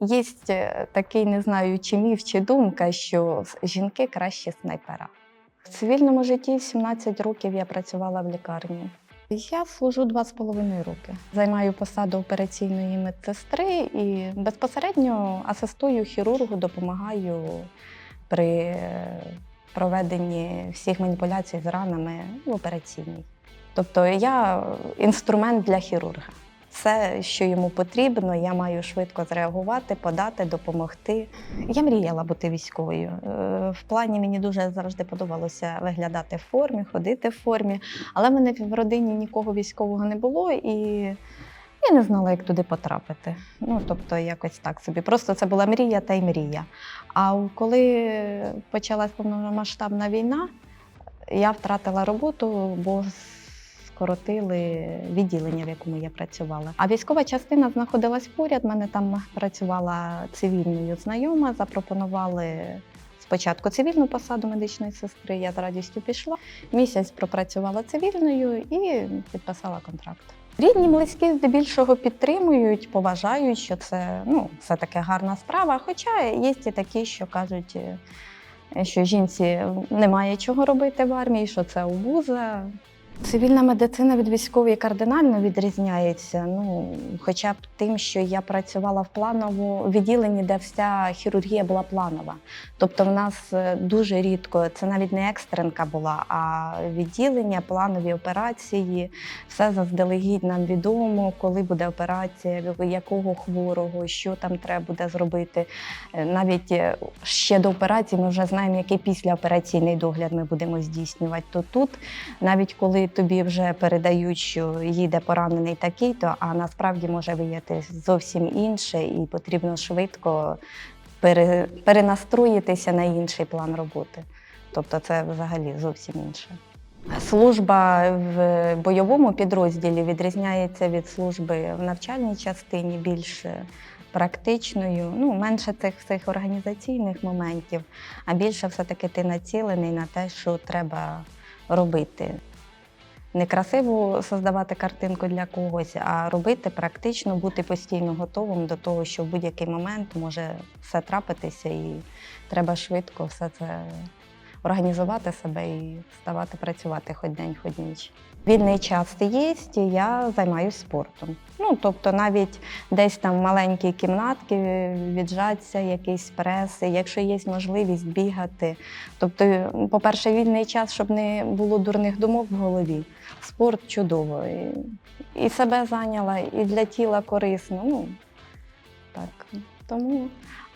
Є е, такий, не знаю, чи міф, чи думка, що жінки краще снайпера. В цивільному житті 17 років я працювала в лікарні. Я служу два з половиною роки. Займаю посаду операційної медсестри і безпосередньо асистую хірургу, допомагаю при проведенні всіх маніпуляцій з ранами в операційній. Тобто я інструмент для хірурга. Все, що йому потрібно, я маю швидко зреагувати, подати, допомогти. Я мріяла бути військовою. Е, В плані мені дуже завжди подобалося виглядати в формі, ходити в формі, але в мене в родині нікого військового не було і я не знала, як туди потрапити. Ну, тобто, якось так собі. Просто це була мрія та й мрія. А коли почалась повномасштабна війна, я втратила роботу, бо скоротили відділення, в якому я працювала. А військова частина знаходилась поряд. мене там працювала цивільною знайома. Запропонували спочатку цивільну посаду медичної сестри. Я з радістю пішла. Місяць пропрацювала цивільною і підписала контракт. Рідні, близькі здебільшого підтримують, поважають, що це ну, все таки гарна справа. Хоча є і такі, що кажуть, е, що жінці немає чого робити в армії, що це обуза. Цивільна медицина від військової кардинально відрізняється. Ну, хоча б тим, що я працювала в плановому відділенні, де вся хірургія була планова. Тобто, в нас е, дуже рідко, це навіть не екстренка була, а відділення, планові операції, все заздалегідь нам відомо, коли буде операція, якого хворого, що там треба буде зробити. Е, Навіть е, ще до операції ми вже знаємо, який післяопераційний догляд ми будемо здійснювати. То тут, навіть коли тобі вже передають, що їде поранений такий, то а насправді може виявитися зовсім інше, і потрібно швидко пере, перенастроїтися на інший план роботи. Тобто це взагалі зовсім інше. Служба в бойовому підрозділі відрізняється від служби в навчальній частині більш практичною, ну менше цих всіх організаційних моментів, а більше все-таки ти націлений на те, що треба робити. Не красиво создавати картинку для когось, а робити практично, бути постійно готовим до того, що в будь-який момент може все трапитися, і треба швидко все це організувати себе і ставати працювати хоч день, хоч ніч. Вільний час є, я займаюся спортом. Ну, тобто навіть десь там маленькі кімнатки віджаться, якісь преси, якщо є можливість бігати. Тобто, по-перше, вільний час, щоб не було дурних думок в голові. Спорт чудово. І, і себе зайняла, і для тіла корисно. Ну, так. Тому.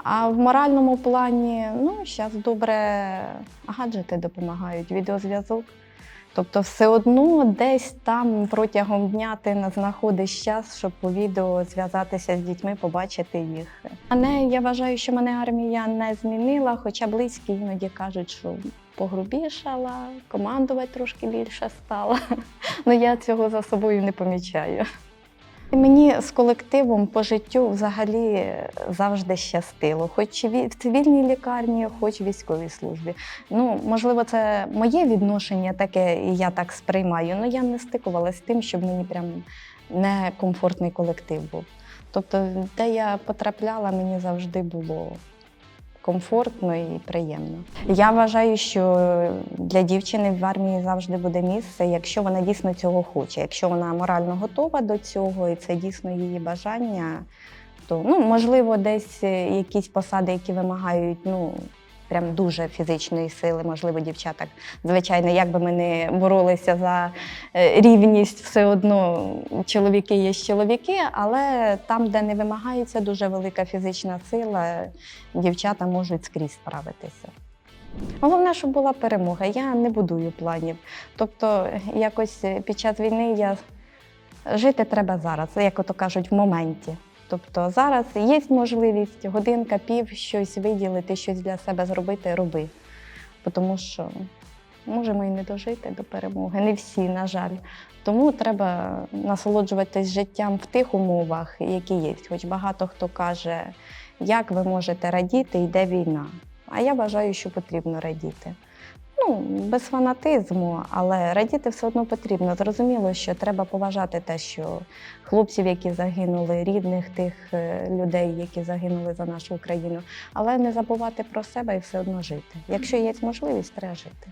А в моральному плані, ну, зараз добре гаджети допомагають, відеозв'язок. Тобто, все одно десь там протягом дня ти не знаходиш час, щоб по відео зв'язатися з дітьми, побачити їх. Мене я вважаю, що мене армія не змінила, хоча близькі іноді кажуть, що погрубішала, командувати трошки більше стала. Ну я цього за собою не помічаю. Мені з колективом по життю взагалі завжди щастило, хоч в цивільній лікарні, хоч в військовій службі. Ну, можливо, це моє відношення таке, і я так сприймаю. але я не стикувалася з тим, щоб мені прям некомфортний колектив був. Тобто, де я потрапляла, мені завжди було комфортно і приємно. Я вважаю, що для дівчини в армії завжди буде місце, якщо вона дійсно цього хоче, якщо вона морально готова до цього, і це дійсно її бажання, то ну, можливо, десь якісь посади, які вимагають ну, прям дуже фізичної сили, можливо, дівчата. Звичайно, як би ми не боролися за е, рівність, все одно чоловіки є чоловіки, але там, де не вимагається дуже велика фізична сила, дівчата можуть скрізь справитися. Головне, щоб була перемога. Я не будую планів. Тобто, якось під час війни я жити треба зараз, як ото кажуть, в моменті. Тобто зараз є можливість годинка, пів щось виділити, щось для себе зробити, роби. Тому що можемо і не дожити до перемоги. Не всі, на жаль. Тому треба насолоджуватись життям в тих умовах, які є. Хоч багато хто каже, як ви можете радіти, йде війна. А я вважаю, що потрібно радіти. Ну, без фанатизму, але радіти все одно потрібно. Зрозуміло, що треба поважати те, що хлопців, які загинули, рідних тих е, людей, які загинули за нашу Україну, але не забувати про себе і все одно жити. Якщо є можливість, треба жити.